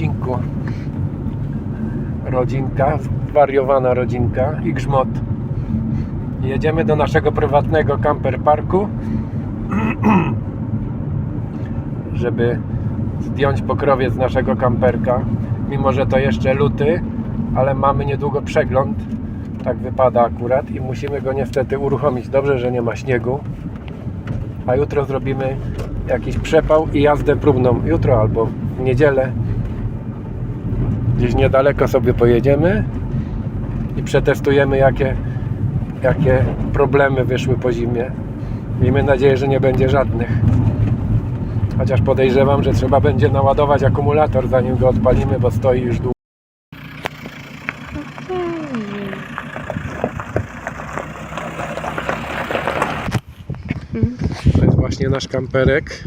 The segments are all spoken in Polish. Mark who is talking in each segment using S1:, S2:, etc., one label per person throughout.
S1: odcinku. Rodzinka, zwariowana rodzinka i grzmot. Jedziemy do naszego prywatnego camper parku, żeby zdjąć pokrowiec naszego kamperka. Mimo, że to jeszcze luty, ale mamy niedługo przegląd. Tak wypada akurat i musimy go niestety uruchomić. Dobrze, że nie ma śniegu. A jutro zrobimy jakiś przepał i jazdę próbną. Jutro albo w niedzielę. Gdzieś niedaleko sobie pojedziemy i przetestujemy jakie, jakie problemy wyszły po zimie. Miejmy nadzieję, że nie będzie żadnych. Chociaż podejrzewam, że trzeba będzie naładować akumulator zanim go odpalimy, bo stoi już długo. To jest właśnie nasz kamperek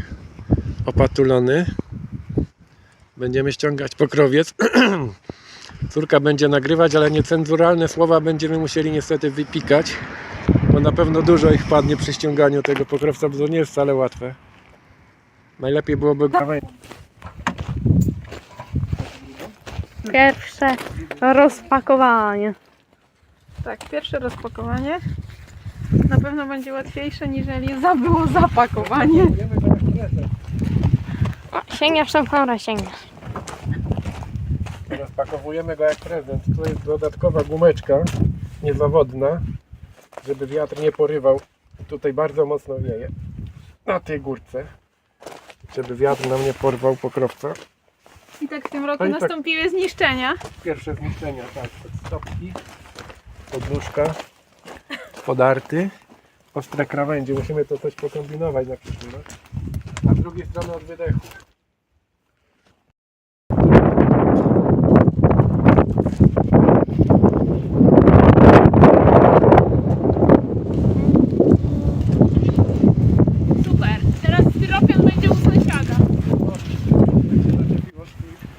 S1: opatulony. Będziemy ściągać pokrowiec. Córka będzie nagrywać, ale niecenzuralne słowa będziemy musieli niestety wypikać, bo na pewno dużo ich padnie przy ściąganiu tego pokrowca, bo to nie jest wcale łatwe. Najlepiej byłoby
S2: Pierwsze rozpakowanie.
S3: Tak, pierwsze rozpakowanie na pewno będzie łatwiejsze niżeli za było zapakowanie.
S2: O, sięgniesz tą kamerę, sięgniesz.
S1: Rozpakowujemy go jak prezent. Tu jest dodatkowa gumeczka niezawodna, żeby wiatr nie porywał. Tutaj bardzo mocno wieje na tej górce, żeby wiatr nam nie porwał pokrowca.
S3: I tak w tym roku
S1: No i tak.
S3: nastąpiły zniszczenia.
S1: Pierwsze zniszczenia, tak, stopki, podnóżka, podarty, ostre krawędzie. Musimy to coś pokombinować na przyszły rok. Drugiej strony od.
S3: Super. Teraz styropian będzie u sąsiada.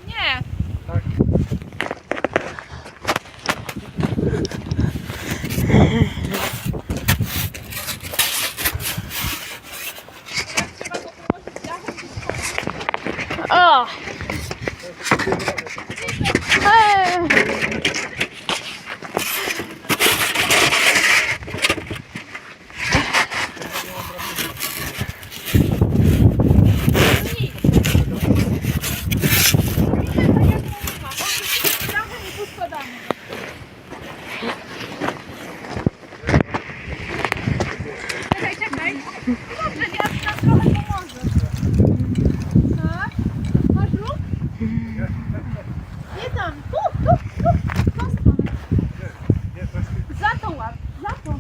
S3: Nie.
S1: Tak.
S2: O! Ej!
S3: Czekaj, czekaj. Dobrze, wiatr nam trochę pomoże. Tak? Masz luk? Nie tam. Tu, tu, tu. W tą stronę. Za to łap. Za to.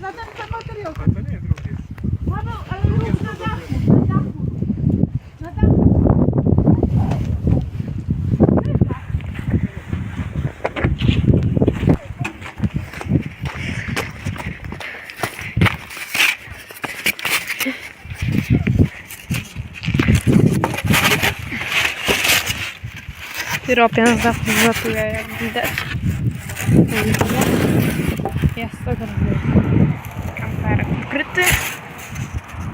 S3: Za ten za materiał.
S1: To nie jest drugie.
S3: Paweł, ale luk na dachu. Na dachu. Na dachu.
S2: Styropian zawsze zatuje, jak widać. Jest ogromny kamper ukryty.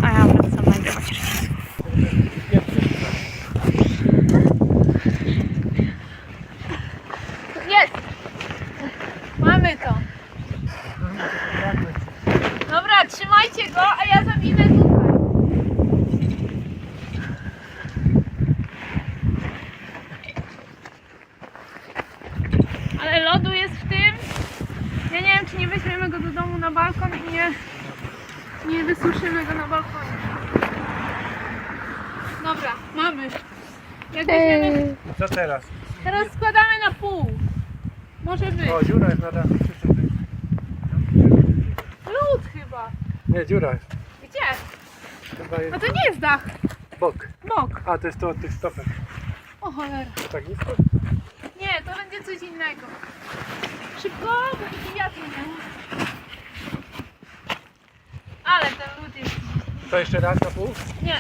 S2: A ja wracam nagrywać rysy.
S3: Jest! Mamy to. Dobra, trzymajcie go, a ja zawinę tutaj. Ale lodu jest w tym. Ja nie wiem, czy nie weźmiemy go do domu na balkon i nie, nie wysuszymy go na balkonie. Dobra, mamy. Jak weźmiemy,
S2: Ej,
S1: Co teraz?
S3: teraz składamy na pół. Może być.
S1: O, dziura jest na dachu. Czy co ty?
S3: Lód chyba.
S1: Nie, dziura jest.
S3: Gdzie?
S1: Chyba
S3: No
S1: jest
S3: to nie jest dach.
S1: bok.
S3: Bok.
S1: A, to jest to od tych stopek.
S3: O cholera.
S1: To tak nisko?
S3: Nie, to będzie coś innego. Szybko, bo taki wiatr nie. Ale ten lód jest...
S1: To jeszcze raz na pół?
S3: Nie,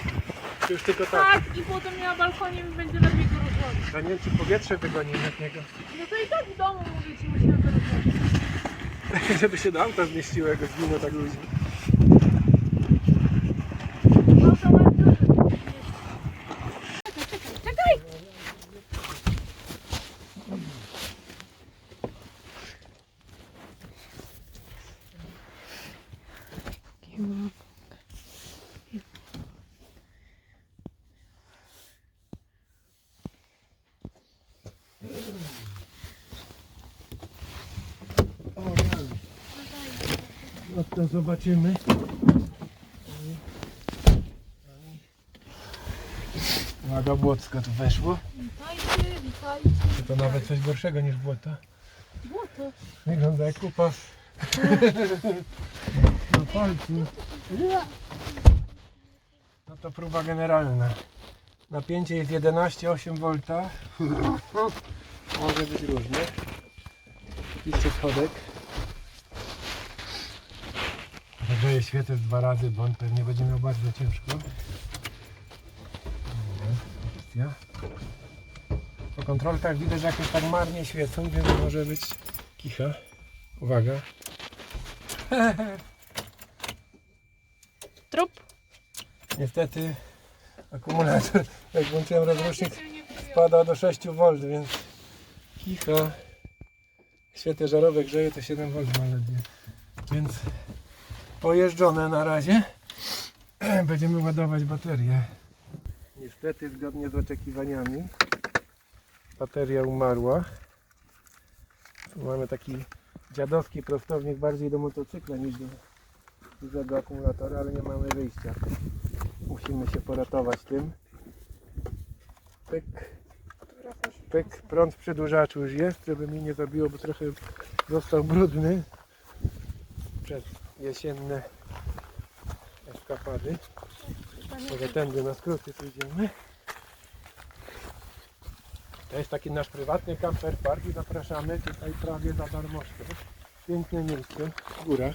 S1: Czy już tylko tak?
S3: tak i potem na balkonie będzie lepiej go rozłożyć.
S1: Ja nie wiem, czy powietrze wygoni od niego.
S3: No to i tak w domu mówię ci, musimy to rozłożyć.
S1: Żeby się do auta zmieściło, jak go zwinę tak ludzi.
S3: No to ma duży. Czekaj, czekaj, czekaj!
S1: No to zobaczymy. Uwaga, błocko tu weszło.
S3: Witajcie, witajcie.
S1: To nawet coś gorszego niż błota.
S3: Błoto.
S1: Wygląda jak kupa. Na palcu. No to próba generalna. Napięcie jest 11,8 V. Może być różnie. Jeszcze schodek. Zagrzeję świecę dwa razy, bo on pewnie będzie miał bardzo ciężko. Po kontrolkach widać, że jakoś tak marnie świecą, więc może być kicha. Uwaga.
S2: Trup.
S1: Niestety akumulator, jak włączyłem rozrusznik, spada do 6 V, więc kicha. Świetnie żarowe grzeje to 7 V ma ledwie. Więc pojeżdżone na razie. Będziemy ładować baterię. Niestety zgodnie z oczekiwaniami bateria umarła. Tu mamy taki dziadowski prostownik bardziej do motocykla niż do dużego akumulatora, ale nie mamy wyjścia. Musimy się poratować tym. Pyk. Pyk. Prąd w przedłużaczu już jest, żeby mi nie zabiło, bo trochę został brudny przez jesienne eskapady. Może tędy na skróty pójdziemy. To jest taki nasz prywatny camper park i zapraszamy tutaj prawie za darmożkę. Piękne miejsce w górach.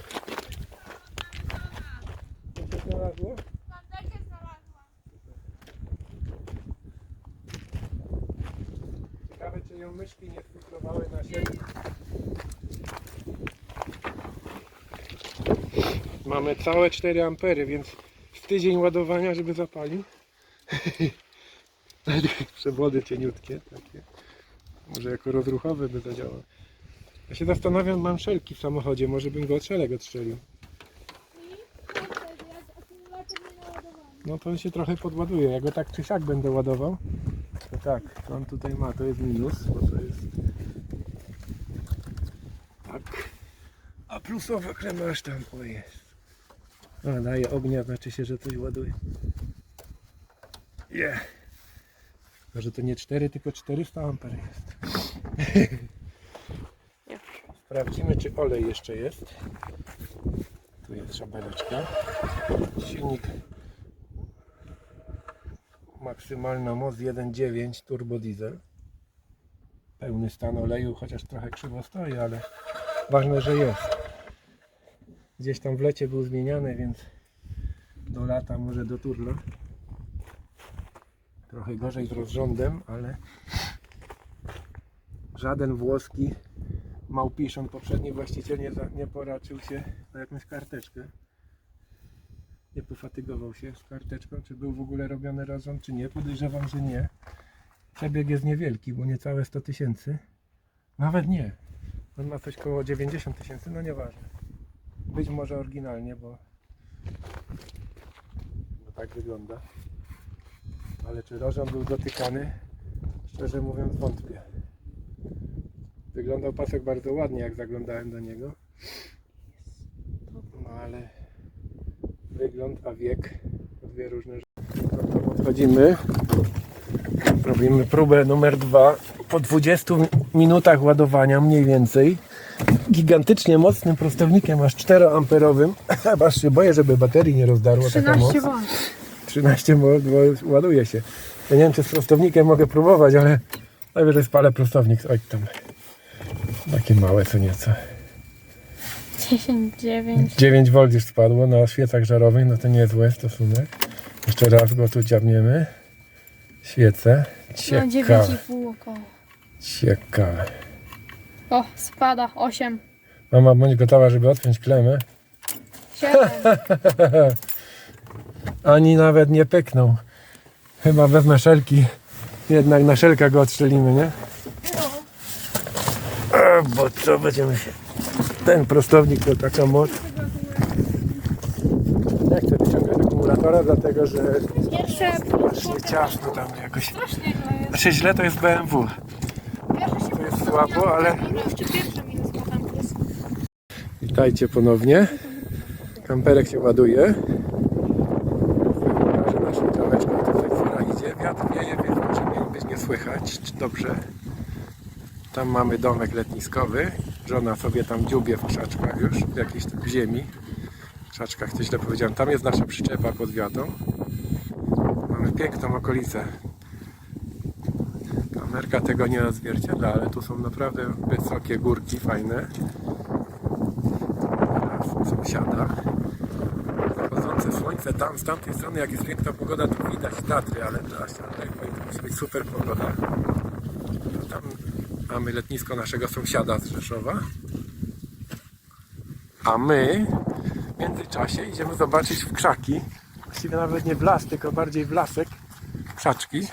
S1: Co się znalazło? Ciekawe czy ją myszki nie sfrustowały na siebie. Mamy całe 4 ampery, więc w tydzień ładowania, żeby zapalił. Przewody cieniutkie takie. Może jako rozruchowy by zadziałał. Ja się zastanawiam, mam szelki w samochodzie, może bym go od szelek odstrzelił. No to on się trochę podładuje. Ja go tak czy siak będę ładował. To tak, to on tutaj ma, to jest minus, bo to jest tak. A plusowe masz tam, o jest. A, daje ognia, znaczy się, że coś ładuje. Yeah. Tylko, że to nie 4, tylko 400 amper jest. Sprawdzimy, czy olej jeszcze jest. Tu jest szabeleczka. Silnik maksymalna moc 1.9 turbo diesel. Pełny stan oleju, chociaż trochę krzywo stoi, ale ważne, że jest. Gdzieś tam w lecie był zmieniany, więc do lata może do turla. Trochę gorzej z rozrządem, ale żaden włoski małpiszon, poprzedni właściciel nie, za- nie poraczył się na jakąś karteczkę. Nie pofatygował się z karteczką, czy był w ogóle robiony rozrząd, czy nie. Podejrzewam, że nie. Przebieg jest niewielki, bo niecałe 100 tysięcy. Nawet nie. On ma coś koło 90 tysięcy, no nieważne. Być może oryginalnie, bo, bo tak wygląda. Ale czy rozrząd był dotykany? Szczerze mówiąc wątpię. Wyglądał pasek bardzo ładnie, jak zaglądałem do niego. No ale wygląd, a wiek to dwie różne rzeczy. Podchodzimy. Robimy próbę numer dwa. Po 20 minutach ładowania mniej więcej gigantycznie mocnym prostownikiem, aż 4 amperowym. Aż się boję, żeby baterii nie rozdarło taka moc.
S2: 13 won.
S1: 13 bo, bo ładuje się. Ja nie wiem, czy z prostownikiem mogę próbować, ale najwyżej spalę prostownik. Oj, tam takie małe co nieco.
S2: 10, 9.
S1: 9 V już spadło na świecach żarowych, no to nie jest zły stosunek. Jeszcze raz go tu dziabniemy. Świece.
S2: No
S1: Ciekawe.
S2: 9,5 około.
S1: Ciekawe.
S2: O, spada. 8.
S1: Mama, bądź gotowa, żeby odpiąć klemę.
S2: 7.
S1: Ani nawet nie pyknął. Chyba wezmę szelki. Jednak na szelkach go odstrzelimy, nie? A, bo co będziemy się... Ten prostownik to taka moc. Nie chcę wyciągać akumulatora, dlatego że
S2: Pierwsze.
S1: strasznie ciasno tam jakoś.
S2: Strasznie źle jest.
S1: Znaczy źle to jest BMW. Ale... Witajcie ponownie. Kamperek się ładuje. Pokażę naszą działeczką. Tutaj fura idzie. Wiatr wieje, więc może być nie słychać. Czy Dobrze. Tam mamy domek letniskowy. Żona sobie tam dziubie w krzaczkach już, w jakiejś tam ziemi. W krzaczkach, źle powiedziałem. Tam jest nasza przyczepa pod wiatą. Mamy piękną okolicę. Kamerka tego nie odzwierciedla, ale tu są naprawdę wysokie górki, fajne. Sąsiada. Zachodzące słońce tam, z tamtej strony, jak jest piękna pogoda, to widać Tatry, ale ale to musi być super pogoda. Tam mamy letnisko naszego sąsiada z Rzeszowa. A my w międzyczasie idziemy zobaczyć w krzaki. Właściwie nawet nie w las, tylko bardziej w lasek. Krzaczki.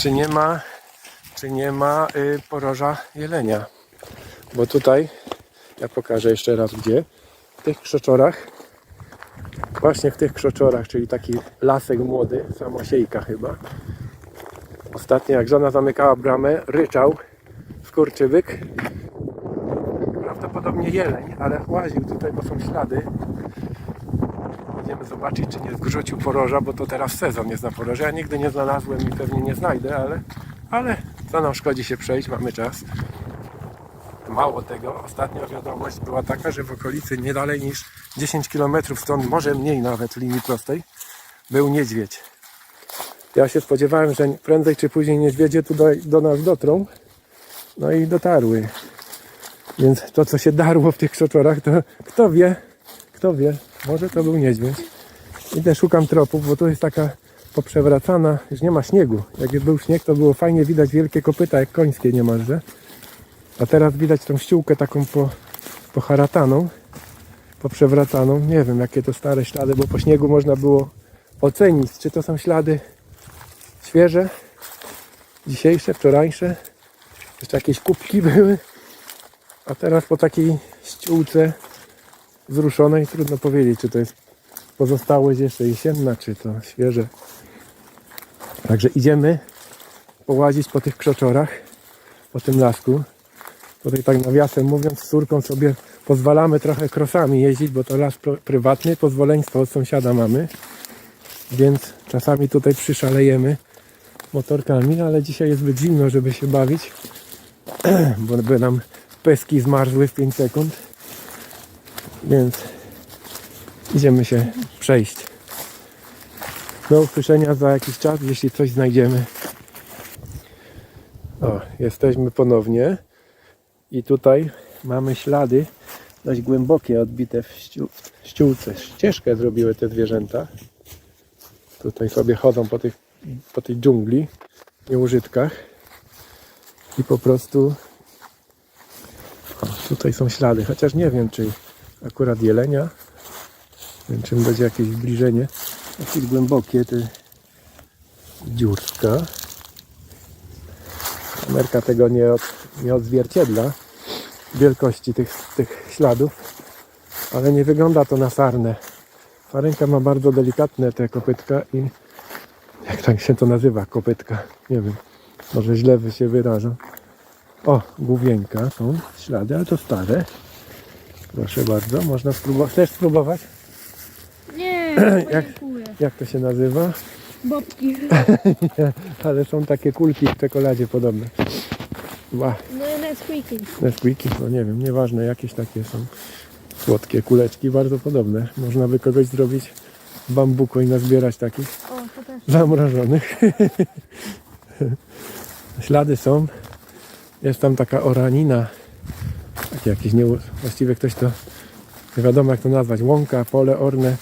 S1: Czy nie ma, czy nie ma y, poroża jelenia? Bo tutaj, ja pokażę jeszcze raz gdzie, w tych krzoczorach, właśnie w tych krzoczorach, czyli taki lasek młody, samosiejka chyba. Ostatnio jak żona zamykała bramę, ryczał skurczybyk. Prawdopodobnie jeleń, ale łaził tutaj, bo są ślady. Zobaczyć, czy nie zgrzucił poroża, bo to teraz sezon jest na poroże. Ja nigdy nie znalazłem i pewnie nie znajdę, ale, ale co nam szkodzi się przejść, mamy czas. Mało tego, ostatnia wiadomość była taka, że w okolicy nie dalej niż 10 km stąd, może mniej nawet linii prostej, był niedźwiedź. Ja się spodziewałem, że prędzej czy później niedźwiedzie tu do, do nas dotrą. No i dotarły. Więc to, co się darło w tych krzoczorach, to kto wie, kto wie, może to był niedźwiedź. Idę, szukam tropów, bo tu jest taka poprzewracana, już nie ma śniegu. Jak był śnieg, to było fajnie widać wielkie kopyta, jak końskie niemalże. A teraz widać tą ściółkę taką po, poharataną, poprzewracaną. Nie wiem, jakie to stare ślady, bo po śniegu można było ocenić, czy to są ślady świeże, dzisiejsze, wczorajsze. Jeszcze jakieś kubki były. A teraz po takiej ściółce wzruszonej trudno powiedzieć, czy to jest pozostałość jeszcze jesienna, czy to świeże. Także idziemy połazić po tych krzoczorach, po tym lasku. Tutaj tak nawiasem mówiąc, z córką sobie pozwalamy trochę krosami jeździć, bo to las prywatny, pozwoleństwo od sąsiada mamy. Więc czasami tutaj przyszalejemy motorkami, ale dzisiaj jest zbyt zimno, żeby się bawić, bo by nam peski zmarzły w 5 sekund. Więc idziemy się przejść. Do usłyszenia za jakiś czas, jeśli coś znajdziemy. O, jesteśmy ponownie i tutaj mamy ślady dość głębokie, odbite w, w ściółce. Ścieżkę zrobiły te zwierzęta. Tutaj sobie chodzą po, tych, po tej dżungli, nieużytkach i po prostu o, tutaj są ślady, chociaż nie wiem czy akurat jelenia, wiem, czy będzie jakieś zbliżenie, dosyć głębokie te dziurka. Kamerka tego nie, od, nie odzwierciedla wielkości tych, tych śladów, ale nie wygląda to na sarnę. Sarenka ma bardzo delikatne te kopytka i jak tak się to nazywa, kopytka, nie wiem, może źle się wyrażą. O, główienka, są ślady, ale to stare. Proszę bardzo, można spróbować. Chcesz spróbować?
S3: Nie,
S1: Jak-
S3: dziękuję.
S1: Jak to się nazywa?
S3: Bobki.
S1: Ale są takie kulki w czekoladzie podobne. Ła,
S3: No i squeaky.
S1: Nesquiki, no nie wiem, nieważne, jakieś takie są słodkie kuleczki, bardzo podobne. Można by kogoś zrobić z bambuku i nazbierać takich
S3: O, to też.
S1: zamrożonych. Ślady są. Jest tam taka oranina. Takie jakieś nie, właściwie ktoś to nie wiadomo jak to nazwać. Łąka, pole orne.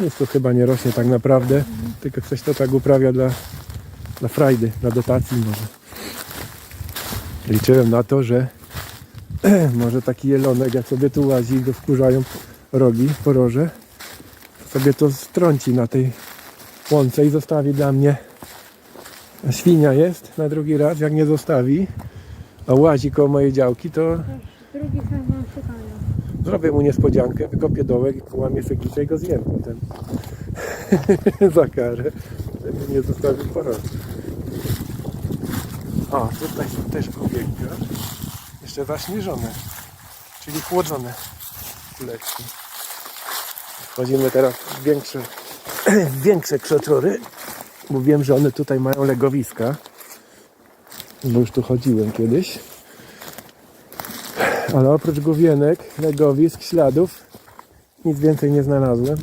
S1: Nic tu chyba nie rośnie tak naprawdę. Tylko ktoś to tak uprawia dla, dla frajdy, dla dotacji może. Liczyłem na to, że może taki jelonek jak sobie tu łazi i go wkurzają rogi, poroże, sobie to strąci na tej łące i zostawi dla mnie. Świnia jest na drugi raz, jak nie zostawi, a łazi koło mojej działki, to
S3: Drugi.
S1: Zrobię mu niespodziankę, wykopię dołek i połamię sekicze i go zjem potem. Za karę, żeby nie zostawił poroża. O, tutaj są też główienka. Jeszcze zaśnieżone, czyli chłodzone kuleczki. Wchodzimy teraz w większe, w większe krzoczory, bo wiem, że one tutaj mają legowiska. Bo już tu chodziłem kiedyś. Ale oprócz główienek, legowisk, śladów, nic więcej nie znalazłem.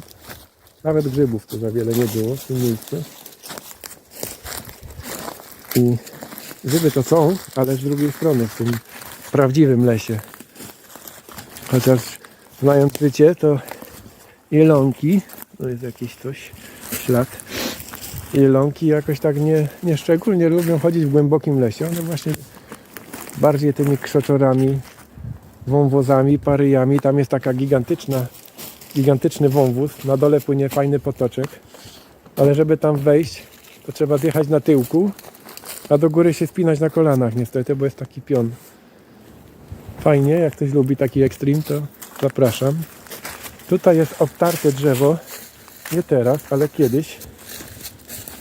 S1: Nawet grzybów tu za wiele nie było w tym miejscu. I grzyby to są, ale z drugiej strony, w tym prawdziwym lesie. Chociaż znając życie, to jelonki, to jest jakiś coś, ślad. Jelonki jakoś tak nie, nie szczególnie lubią chodzić w głębokim lesie. One właśnie bardziej tymi krzoczorami, wąwozami, paryjami. Tam jest taka gigantyczna, gigantyczny wąwóz. Na dole płynie fajny potoczek. Ale żeby tam wejść, to trzeba zjechać na tyłku, a do góry się spinać na kolanach niestety, bo jest taki pion. Fajnie, jak ktoś lubi taki ekstrem, to zapraszam. Tutaj jest obtarte drzewo, nie teraz, ale kiedyś.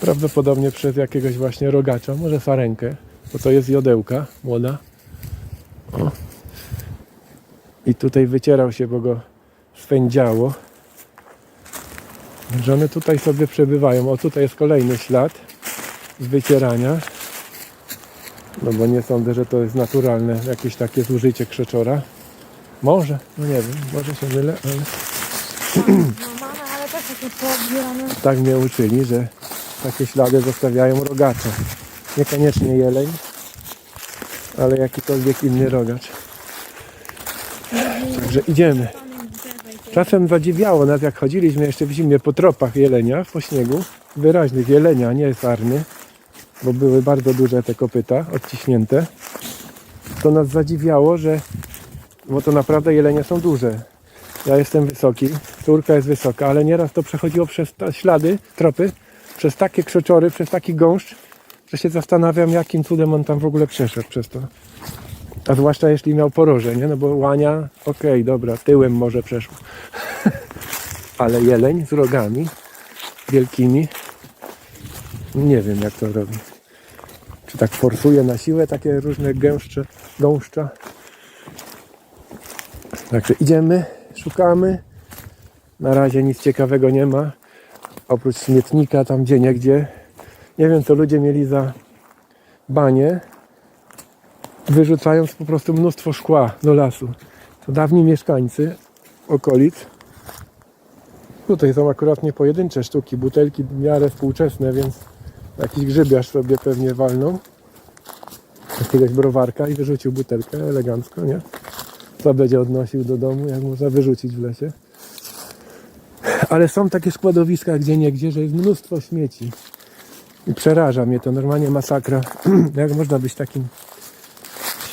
S1: Prawdopodobnie przez jakiegoś właśnie rogacza, może sarenkę, bo to jest jodełka młoda. O. I tutaj wycierał się, bo go swędziało. Że one tutaj sobie przebywają. O, tutaj jest kolejny ślad z wycierania. No bo nie sądzę, że to jest naturalne jakieś takie zużycie krzeczora. Może, no nie wiem, może się mylę, ale
S2: No ale
S1: tak mnie uczyli, że takie ślady zostawiają rogacze. Niekoniecznie jeleń, ale jakikolwiek inny rogacz. Także idziemy. Czasem zadziwiało nas, jak chodziliśmy jeszcze w zimie po tropach jelenia, po śniegu, wyraźnych jelenia, nie sarny, bo były bardzo duże te kopyta, odciśnięte. To nas zadziwiało, że, bo to naprawdę jelenie są duże. Ja jestem wysoki, córka jest wysoka, ale nieraz to przechodziło przez ślady, tropy, przez takie krzeczory, przez taki gąszcz, że się zastanawiam, jakim cudem on tam w ogóle przeszedł przez to. A zwłaszcza jeśli miał poroże, nie? No bo łania, okej, dobra, tyłem może przeszło. Ale jeleń z rogami wielkimi, nie wiem jak to robi. Czy tak forsuje na siłę takie różne gęszcze, gąszcza. Także idziemy, szukamy. Na razie nic ciekawego nie ma. Oprócz śmietnika tam gdzie niegdzie. Nie wiem co ludzie mieli za banie. Wyrzucając po prostu mnóstwo szkła do lasu. To dawni mieszkańcy okolic. Tutaj są akurat nie pojedyncze sztuki, butelki w miarę współczesne, więc jakiś grzybiarz sobie pewnie walnął. Jakiegoś browarka i wyrzucił butelkę elegancko, nie? Co będzie odnosił do domu, jak można wyrzucić w lesie. Ale są takie składowiska gdzie niegdzie, że jest mnóstwo śmieci. I przeraża mnie to, normalnie masakra. jak można być takim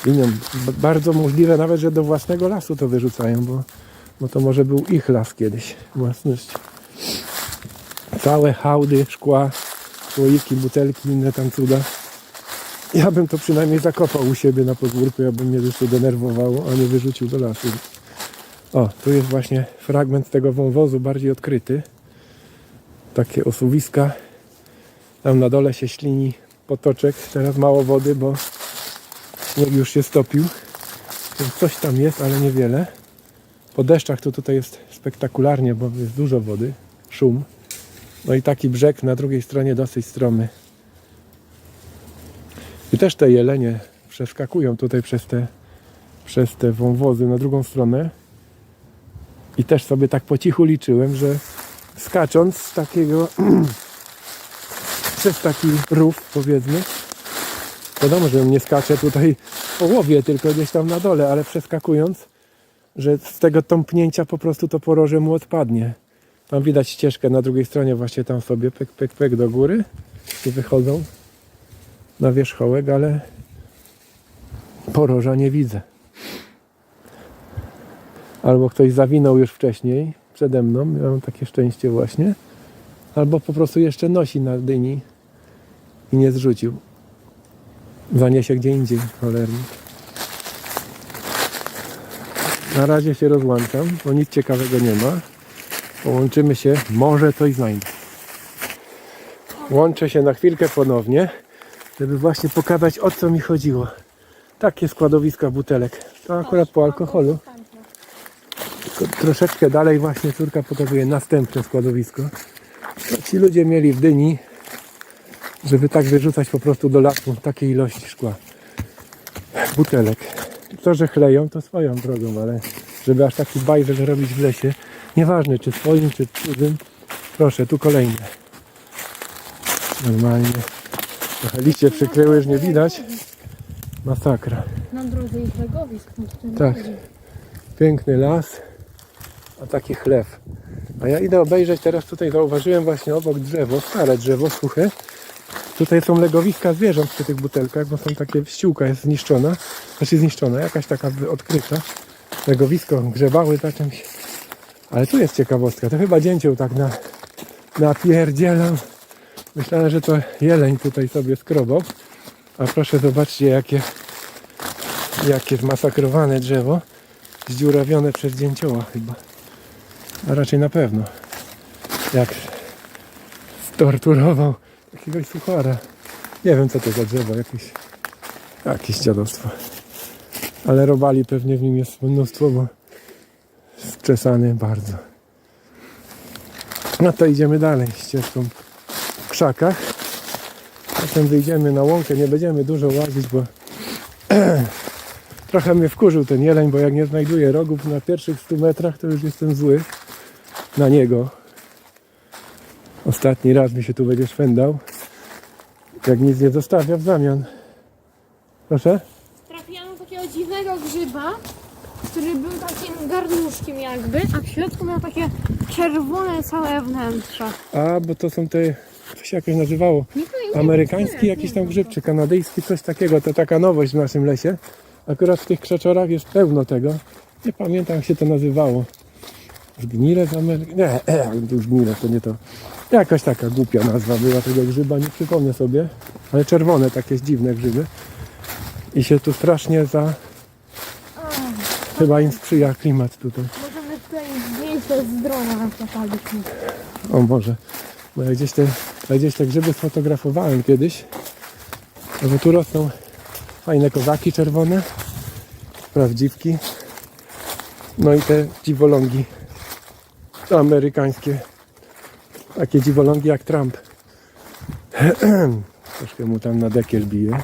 S1: świnią? B- Bardzo możliwe nawet, że do własnego lasu to wyrzucają, bo, bo to może był ich las kiedyś, własność. Całe hałdy, szkła, słoiki, butelki, inne tam cuda. Ja bym to przynajmniej zakopał u siebie na podwórku, ja bym mnie to denerwowało, a nie wyrzucił do lasu. O, tu jest właśnie fragment tego wąwozu, bardziej odkryty. Takie osuwiska. Tam na dole się ślini potoczek. Teraz mało wody, bo śnieg już się stopił. Więc coś tam jest, ale niewiele. Po deszczach to tutaj jest spektakularnie, bo jest dużo wody, szum. No i taki brzeg na drugiej stronie dosyć stromy. I też te jelenie przeskakują tutaj przez te, przez te wąwozy na drugą stronę. I też sobie tak po cichu liczyłem, że skacząc z takiego przez taki rów powiedzmy, wiadomo, że nie skaczę tutaj w połowie, tylko gdzieś tam na dole, ale przeskakując, że z tego tąpnięcia po prostu to poroże mu odpadnie. Tam widać ścieżkę na drugiej stronie, właśnie tam sobie pek, pek, pek do góry i wychodzą na wierzchołek, ale poroża nie widzę. Albo ktoś zawinął już wcześniej, przede mną, ja mam takie szczęście właśnie, albo po prostu jeszcze nosi na dyni i nie zrzucił. Zaniesie gdzie indziej, cholernie. Na razie się rozłączam, bo nic ciekawego nie ma. Połączymy się, może coś znajdę. Łączę się na chwilkę ponownie, żeby właśnie pokazać o co mi chodziło. Takie składowiska butelek. To akurat po alkoholu. Tylko troszeczkę dalej właśnie córka pokazuje następne składowisko. Ci ludzie mieli w dyni, żeby tak wyrzucać po prostu do lasu takiej ilości szkła. Butelek. To, że chleją, to swoją drogą, ale żeby aż taki bajzel robić w lesie, nieważne czy swoim, czy cudzym, proszę, tu kolejne. Normalnie. Trochę liście przykryły, już nie widać. Masakra.
S2: Na drodze ich legowisk. no
S1: Tak. Piękny las, a taki chlew. A ja idę obejrzeć, teraz tutaj zauważyłem właśnie obok drzewo, stare drzewo, suche. Tutaj są legowiska zwierząt przy tych butelkach, bo są takie, ściółka jest zniszczona, znaczy zniszczona, jakaś taka odkryta. Legowisko grzebały za czymś. Ale tu jest ciekawostka, to chyba dzięcioł tak na, napierdzielam. Myślałem, że to jeleń tutaj sobie skrobał. A proszę zobaczcie, jakie, jakie zmasakrowane drzewo zdziurawione przez dzięcioła chyba. A raczej na pewno. Jak storturował jakiegoś suchara. Nie wiem co to za drzewo, jakieś, jakieś dziadostwo. Ale robali pewnie w nim jest mnóstwo, bo skrzesany bardzo. No to idziemy dalej ścieżką w krzakach. Potem wyjdziemy na łąkę, nie będziemy dużo łazić, bo Trochę mnie wkurzył ten jeleń, bo jak nie znajduję rogów na pierwszych 100 metrach, to już jestem zły na niego. Ostatni raz mi się tu będzie szwendał. Jak nic nie zostawia w zamian. Proszę?
S2: Trafiłam na takiego dziwnego grzyba, który był takim garnuszkiem jakby, a w środku miał takie czerwone całe wnętrze.
S1: A, bo to są te, to się jakoś nazywało,
S2: Nie pamiętam.
S1: amerykański jakiś tam grzyb, czy kanadyjski, coś takiego. To taka nowość w naszym lesie. Akurat w tych krzaczorach jest pełno tego. Nie pamiętam jak się to nazywało. Zgnile z Ameryki? Nie, e, to zgnile to nie to. Jakaś taka głupia nazwa była tego grzyba, nie przypomnę sobie. Ale czerwone takie dziwne grzyby. I się tu strasznie za... Chyba im sprzyja klimat tutaj.
S2: Możemy tutaj zdjęcie z drona zapaliśmy.
S1: O Boże, bo ja gdzieś te, ja gdzieś te grzyby sfotografowałem kiedyś. No bo tu rosną fajne kozaki czerwone, prawdziwki. No i te dziwolągi amerykańskie. Takie dziwolągi jak Trump. Troszkę mu tam na dekiel bije.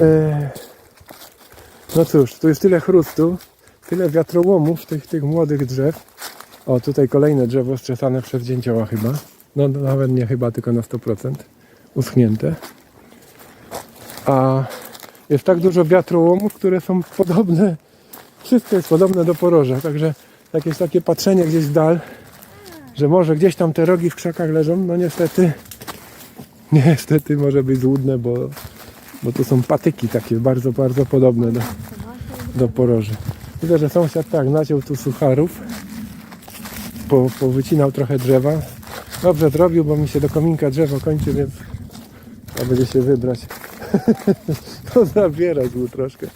S1: E, No cóż, tu jest tyle chrustu, tyle wiatrołomów tych, tych młodych drzew. O, tutaj kolejne drzewo strzesane przez dzięcioła chyba. No no, nawet nie chyba, tylko na 100%. Uschnięte. A jest tak dużo wiatrołomów, które są podobne. Wszystko jest podobne do poroża. Także jakieś takie patrzenie gdzieś w dal, że może gdzieś tam te rogi w krzakach leżą. No niestety, niestety może być złudne, bo, bo tu są patyki takie bardzo, bardzo podobne do, do poroży. Widzę, że sąsiad tak naciął tu sucharów po, powycinał trochę drzewa. Dobrze zrobił, bo mi się do kominka drzewo kończy, więc trzeba będzie się wybrać. to zabierać mu troszkę.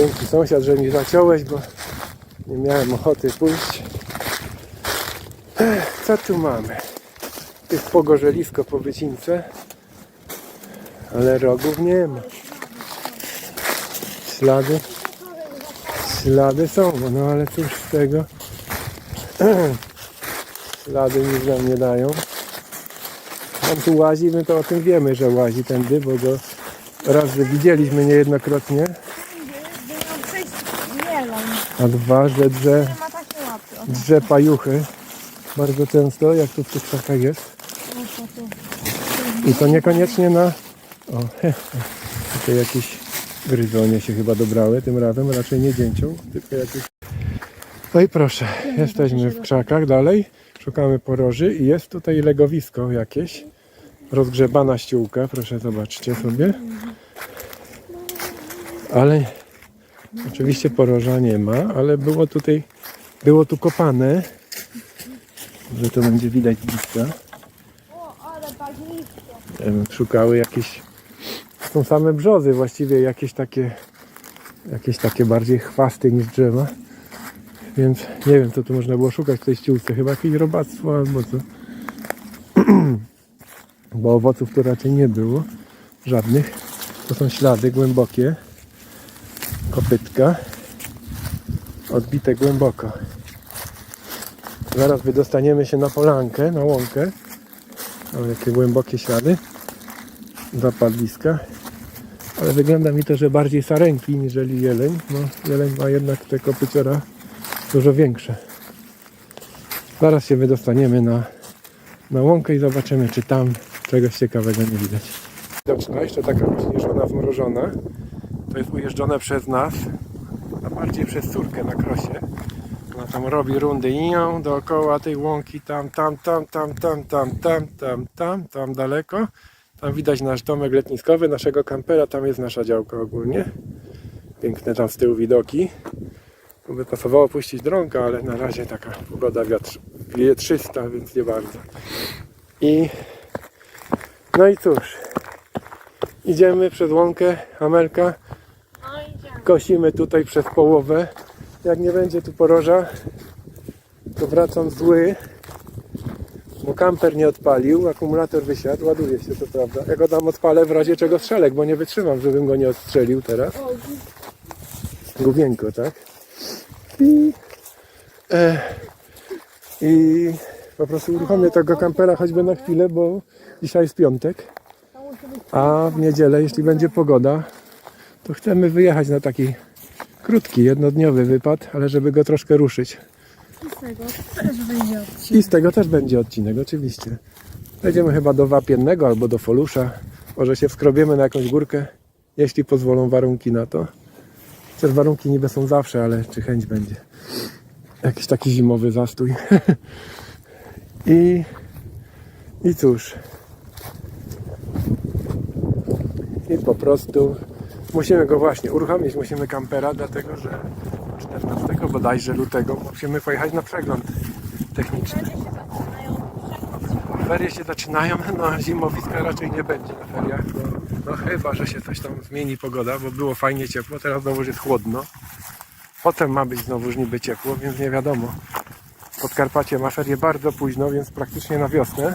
S1: Dzięki sąsiad, że mi zaciąłeś, bo nie miałem ochoty pójść. Co tu mamy? Jest pogorzelisko po wycince, ale rogów nie ma. Ślady Ślady są, no ale cóż z tego. Ślady nic nam nie dają. On tu łazi, my to o tym wiemy, że łazi tędy, bo go raz, widzieliśmy niejednokrotnie, a dwa, że drze,
S2: ma takie łapy.
S1: drze pajuchy bardzo często, jak tu w tych krzakach jest. I to niekoniecznie na... O, tutaj jakieś gryzonie się chyba dobrały tym razem, raczej nie dzięcią, tylko jakieś... No i proszę, jesteśmy w krzakach dalej, szukamy poroży i jest tutaj legowisko jakieś, rozgrzebana ściółka, proszę zobaczcie sobie. Ale oczywiście poroża nie ma, ale było tutaj, było tu kopane, że to będzie widać z szukały jakieś są same brzozy właściwie jakieś takie jakieś takie bardziej chwasty niż drzewa. Więc nie wiem co tu można było szukać w tej ściółce. Chyba jakieś robactwo albo co. Bo owoców tu raczej nie było żadnych. To są ślady głębokie kopytka odbite głęboko. Zaraz wydostaniemy się na polankę, na łąkę. O, jakie głębokie ślady. Zapadliska. Ale wygląda mi to, że bardziej sarenki niżeli jeleń. No, jeleń ma jednak te kopyciora dużo większe. Zaraz się wydostaniemy na, na łąkę i zobaczymy, czy tam czegoś ciekawego nie widać. Widoczna, jeszcze taka rozśnieżona, zmrożona. To jest ujeżdżone przez nas, a bardziej przez córkę na krosie. Ona tam robi rundy i dookoła tej łąki, tam, tam, tam, tam, tam, tam, tam, tam, tam, tam daleko. Tam widać nasz domek letniskowy, naszego kampera, tam jest nasza działka ogólnie. Piękne tam z tyłu widoki. Tu by pasowało puścić dronka, ale na razie taka pogoda wiatr, wietrzysta, więc nie bardzo. I no i cóż, idziemy przez łąkę Amelka. Kosimy tutaj przez połowę. Jak nie będzie tu poroża, to wracam zły, bo kamper nie odpalił, akumulator wysiadł, ładuje się to prawda. Ja go tam odpalę w razie czego strzelek, bo nie wytrzymam, żebym go nie odstrzelił teraz.
S2: O,
S1: Główienko, tak? I, e, I po prostu uruchomię tego kampera choćby na chwilę, bo dzisiaj jest piątek, a w niedzielę, jeśli będzie pogoda, to chcemy wyjechać na taki krótki, jednodniowy wypad, ale żeby go troszkę ruszyć.
S2: z tego też wyjdzie odcinek.
S1: I z tego też będzie odcinek, oczywiście. Jedziemy chyba do Wapiennego albo do Folusza. Może się wskrobiemy na jakąś górkę, jeśli pozwolą warunki na to. Chociaż warunki niby są zawsze, ale czy chęć będzie. Jakiś taki zimowy zastój. I, I cóż. I po prostu musimy go właśnie uruchomić, musimy kampera, dlatego że 14 bodajże lutego musimy pojechać na przegląd techniczny. Ferie się zaczynają, no zimowiska raczej nie będzie na feriach. No, no chyba, że się coś tam zmieni pogoda, bo było fajnie ciepło, teraz znowu jest chłodno. Potem ma być znowu niby ciepło, więc nie wiadomo. Podkarpacie ma ferie bardzo późno, więc praktycznie na wiosnę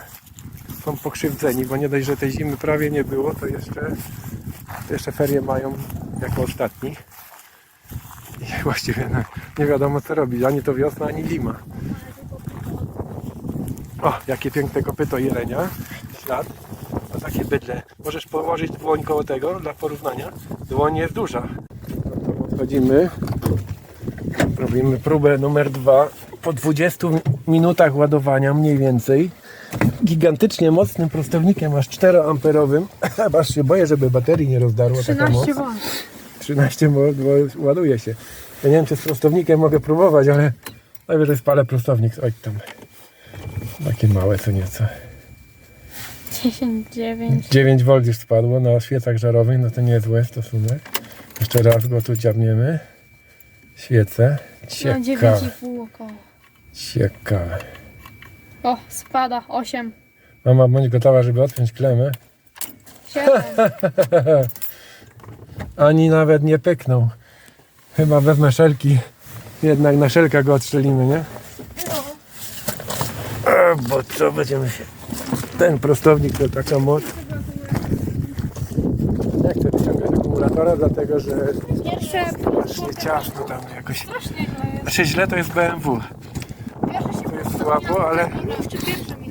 S1: są pokrzywdzeni, bo nie dość, że tej zimy prawie nie było, to jeszcze, jeszcze ferie mają jako ostatni. I właściwie no, nie wiadomo co robić, ani to wiosna, ani zima. O, jakie piękne kopyto jelenia. Ślad. To takie bydle. Możesz położyć dłoń koło tego dla porównania. Dłoń jest duża. No to odchodzimy. Robimy próbę numer dwa. Po 20 minutach ładowania mniej więcej. Gigantycznie mocnym prostownikiem, aż 4 amperowym. Aż się boję, żeby baterii nie rozdarło taka moc.
S2: 13 W.
S1: 13, bo, bo ładuje się. Ja nie wiem, czy z prostownikiem mogę próbować, ale najwyżej spalę prostownik. Oj tam. Takie małe co nieco.
S2: 10, 9.
S1: 9 V już spadło na świecach żarowych, no to nie jest zły stosunek. Jeszcze raz go tu dziabniemy. Świece.
S2: No
S1: Ciekawe.
S2: 9,5 około.
S1: Ciekawe.
S2: O, spada. 8.
S1: Mama bądź gotowa, żeby odpiąć klemę.
S2: 7.
S1: Ani nawet nie pyknął. Chyba wezmę szelki. Jednak na szelka go odstrzelimy, nie? A, bo co będziemy się... Ten prostownik to taka moc. Nie chcę wyciągać akumulatora, dlatego że
S2: Pierwsze.
S1: strasznie ciasno tam jakoś.
S2: Strasznie jest.
S1: Znaczy źle to jest BMW. była, ale...
S2: Né?